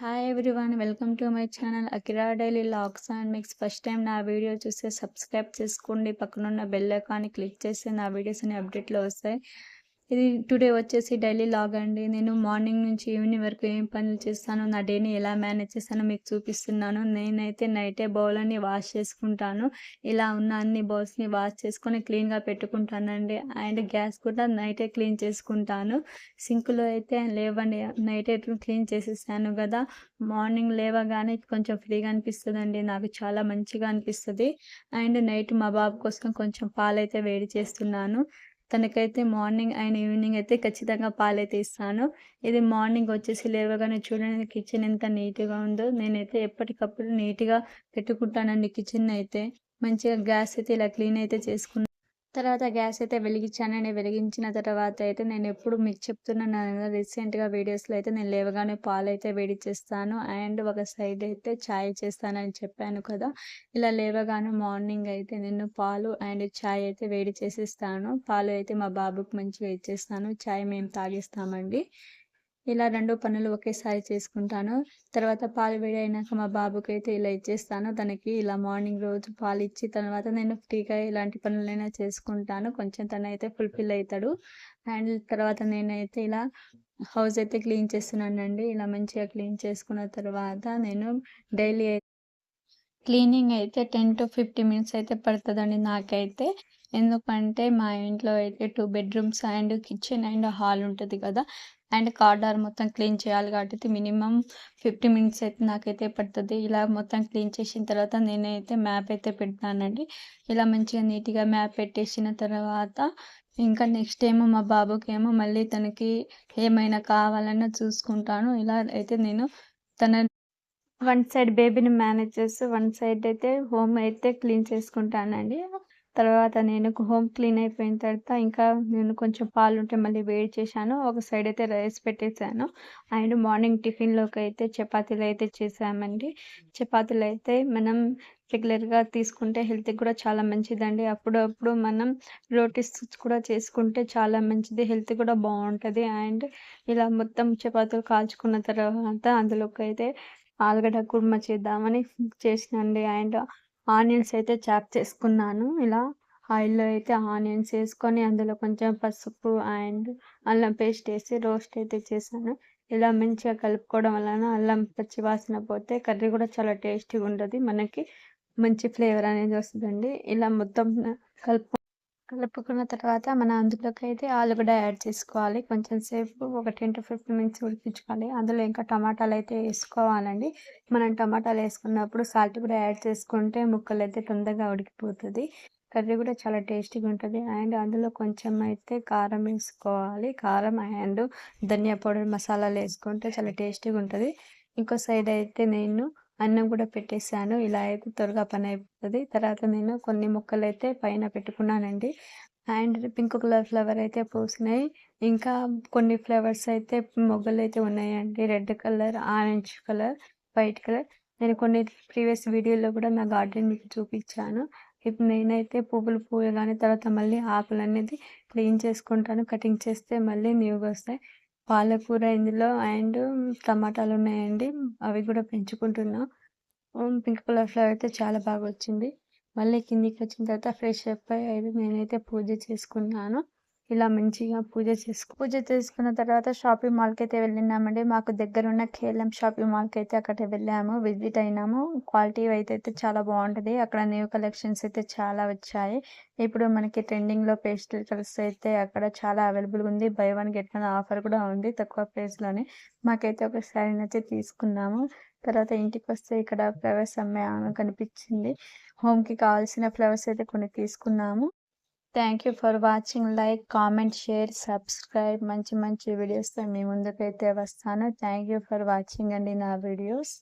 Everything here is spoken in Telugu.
Hi everyone welcome to my channel Akira daily vlogs and mix first time నా వీడియో చూస్తే సబ్స్క్రైబ్ చేసుకోండి. పక్కనున్న బెల్ ఐకాన్ని క్లిక్ చేస్తే నా వీడియోస్ అన్ని అప్డేట్లో వస్తాయి. ఇది టుడే వచ్చేసి డైలీ లాగ్ అండి. నేను మార్నింగ్ నుంచి ఈవినింగ్ వరకు ఏం పనులు చేస్తాను నా డేని ఎలా మేనేజ్ చేస్తానో మీకు చూపిస్తున్నాను. నేనైతే నైటే బౌల్ అన్ని వాష్ చేసుకుంటాను. ఇలా ఉన్న అన్ని బౌల్స్ని వాష్ చేసుకొని క్లీన్గా పెట్టుకుంటానండి. అండ్ గ్యాస్ కూడా నైటే క్లీన్ చేసుకుంటాను. సింక్లో అయితే లేవండి. నైటే క్లీన్ చేసేసాను కదా. మార్నింగ్ లేవగానే కొంచెం ఫ్రీగా అనిపిస్తుందండి. నాకు చాలా మంచిగా అనిపిస్తుంది. అండ్ నైట్ మా బాబు కోసం కొంచెం పాలైతే వేడి చేస్తున్నాను. తనకైతే మార్నింగ్ అండ్ ఈవినింగ్ అయితే ఖచ్చితంగా పాలైతే ఇస్తాను. ఇది మార్నింగ్ వచ్చేసి లేవగానే చూడండి కిచెన్ ఎంత నీట్గా ఉందో. నేనైతే ఎప్పటికప్పుడు నీట్గా పెట్టుకుంటానండి కిచెన్ అయితే. మంచిగా గ్యాస్ అయితే ఇలా క్లీన్ అయితే చేసుకున్నాను తర్వాత గ్యాస్ అయితే వెలిగించానండి వెలిగించిన తర్వాత అయితే నేను ఎప్పుడు మీకు చెప్తున్నాను రీసెంట్గా వీడియోస్లో అయితే నేను లేవగానే పాలు అయితే వేడి చేస్తాను అండ్ ఒక సైడ్ అయితే ఛాయ్ చేస్తానని చెప్పాను కదా! ఇలా లేవగానే మార్నింగ్ అయితే నేను పాలు అండ్ ఛాయ్ అయితే వేడి చేసిస్తాను. పాలు అయితే మా బాబుకి మంచిగా ఇచ్చేస్తాను. ఛాయ్ మేము తాగిస్తామండి. ఇలా రెండు పనులు ఒకేసారి చేసుకుంటాను. తర్వాత పాలు వేడి అయినాక మా బాబుకి అయితే ఇలా ఇచ్చేస్తాను. తనకి ఇలా మార్నింగ్ రోజు పాలు ఇచ్చి తర్వాత నేను ఫ్రీగా ఇలాంటి పనులైనా చేసుకుంటాను. కొంచెం తనైతే ఫుల్ఫిల్ అవుతాడు అండ్ తర్వాత నేనైతే ఇలా హౌస్ అయితే క్లీన్ చేస్తున్నానండి. ఇలా మంచిగా క్లీన్ చేసుకున్న తర్వాత నేను డైలీ క్లీనింగ్ అయితే టెన్ టు ఫిఫ్టీ మినిట్స్ అయితే పడుతుందండి నాకైతే. ఎందుకంటే మా ఇంట్లో అయితే two bedrooms and kitchen and hall ఉంటుంది కదా. అండ్ కార్డార్ మొత్తం క్లీన్ చేయాలి కాబట్టి మినిమం ఫిఫ్టీ మినిట్స్ అయితే నాకైతే పడుతుంది. ఇలా మొత్తం క్లీన్ చేసిన తర్వాత నేనైతే మ్యాప్ అయితే పెడతానండి. ఇలా మంచిగా నీట్గా మ్యాప్ పెట్టేసిన తర్వాత ఇంకా నెక్స్ట్ ఏమో మా బాబుకి ఏమో మళ్ళీ తనకి ఏమైనా కావాలన్నా చూసుకుంటాను. ఇలా అయితే నేను తన వన్ సైడ్ బేబీని మేనేజ్ చేస్తూ వన్ సైడ్ అయితే హోమ్ అయితే క్లీన్ చేసుకుంటానండి. తర్వాత నేను హోమ్ క్లీన్ అయిపోయిన తర్వాత ఇంకా నేను కొంచెం పాలు ఉంటే మళ్ళీ వేడి చేశాను. ఒక సైడ్ అయితే రైస్ పెట్టేశాను అండ్ మార్నింగ్ టిఫిన్లోకి అయితే చపాతీలు అయితే చేసామండి. చపాతీలు అయితే మనం రెగ్యులర్గా తీసుకుంటే హెల్త్కి కూడా చాలా మంచిదండి. అప్పుడప్పుడు మనం రోటీస్ కూడా చేసుకుంటే చాలా మంచిది. హెల్త్ కూడా బాగుంటుంది. అండ్ ఇలా మొత్తం చపాతీలు కాల్చుకున్న తర్వాత అందులోకి అయితే ఆలుగడ్డ కుర్మా చేద్దామని చేసినండి. అండ్ ఆనియన్స్ అయితే చాప్ చేసుకున్నాను. ఇలా ఆయిల్లో అయితే ఆనియన్స్ వేసుకొని అందులో కొంచెం పసుపు అండ్ అల్లం పేస్ట్ వేసి రోస్ట్ అయితే చేశాను. ఇలా మంచిగా కలుపుకోవడం వలన అల్లం పచ్చి వాసన పోతే కర్రీ కూడా చాలా టేస్టీగా ఉంటుంది మనకి మంచి ఫ్లేవర్ అనేది వస్తుందండి. ఇలా మొత్తం కలుపు కలుపుకున్న తర్వాత మనం అందులోకి అయితే ఆలుగడ్డ యాడ్ చేసుకోవాలి. కొంచెం సేపు ఒక టెన్ టు ఫిఫ్టీన్ మినిట్స్ ఉడికించుకోవాలి. అందులో ఇంకా టమాటాలు అయితే వేసుకోవాలండి. మనం టమాటాలు వేసుకున్నప్పుడు సాల్ట్ కూడా యాడ్ చేసుకుంటే ముక్కలు అయితే తొందరగా ఉడికిపోతుంది. కర్రీ కూడా చాలా టేస్టీగా ఉంటుంది. అండ్ అందులో కొంచెం అయితే కారం వేసుకోవాలి. కారం అండ్ ధనియా పౌడర్ మసాలాలు వేసుకుంటే చాలా టేస్టీగా ఉంటుంది. ఇంకో సైడ్ అయితే నేను అన్నం కూడా పెట్టేసాను. ఇలా అయితే త్వరగా పని అయిపోతుంది. తర్వాత నేను కొన్ని ముక్కలు అయితే పైన పెట్టుకున్నానండి. అండ్ పింక్ కలర్ ఫ్లవర్ అయితే పూసినాయి. ఇంకా కొన్ని ఫ్లవర్స్ అయితే మొగ్గలు అయితే ఉన్నాయండి. Red colour orange colour white colour. నేను కొన్ని ప్రీవియస్ వీడియోలో కూడా నా గార్డెన్ మీకు చూపించాను. ఇప్పుడు నేనైతే పువ్వులు పూయగానే తర్వాత మళ్ళీ ఆకులు అనేది క్లీన్ చేసుకుంటాను. కటింగ్ చేస్తే మళ్ళీ న్యూగా వస్తాయి. పాలకూర ఇందులో అండ్ టమాటాలు ఉన్నాయండి అవి కూడా పెంచుకుంటున్నాం. పింక్ కలర్ ఫ్లవర్ అయితే చాలా బాగా వచ్చింది. మళ్ళీ కిందికి వచ్చిన తర్వాత ఫ్రెష్ అప్ అయ్యి నేనైతే పూజ చేసుకున్నాను. ఇలా మంచిగా పూజ చేసుకు పూజ చేసుకున్న తర్వాత షాపింగ్ మాల్కి అయితే వెళ్ళినామండి. మాకు దగ్గర ఉన్న కేఎల్ఎం షాపింగ్ మాల్కి అయితే అక్కడ వెళ్ళాము. విజిట్ అయినాము. క్వాలిటీ అయితే అయితే చాలా బాగుంటుంది. అక్కడ న్యూ కలెక్షన్స్ అయితే చాలా వచ్చాయి. ఇప్పుడు మనకి ట్రెండింగ్లో పేస్టల్ కలర్స్ అయితే అక్కడ చాలా అవైలబుల్ ఉంది. Buy one get one offer కూడా ఉంది తక్కువ ప్రైస్లోనే మాకైతే ఒక శారీని అయితే తీసుకున్నాము. తర్వాత ఇంటికి వస్తే ఇక్కడ ఫ్లవర్స్ అమ్మే ఆమె కనిపించింది. హోమ్కి కావాల్సిన ఫ్లవర్స్ అయితే కొన్ని తీసుకున్నాము. Thank you for watching like comment share subscribe మంచి మంచి వీడియోస్తో మీ ముందుకైతే వస్తాను. థ్యాంక్ యూ ఫర్ వాచింగ్ అండి నా వీడియోస్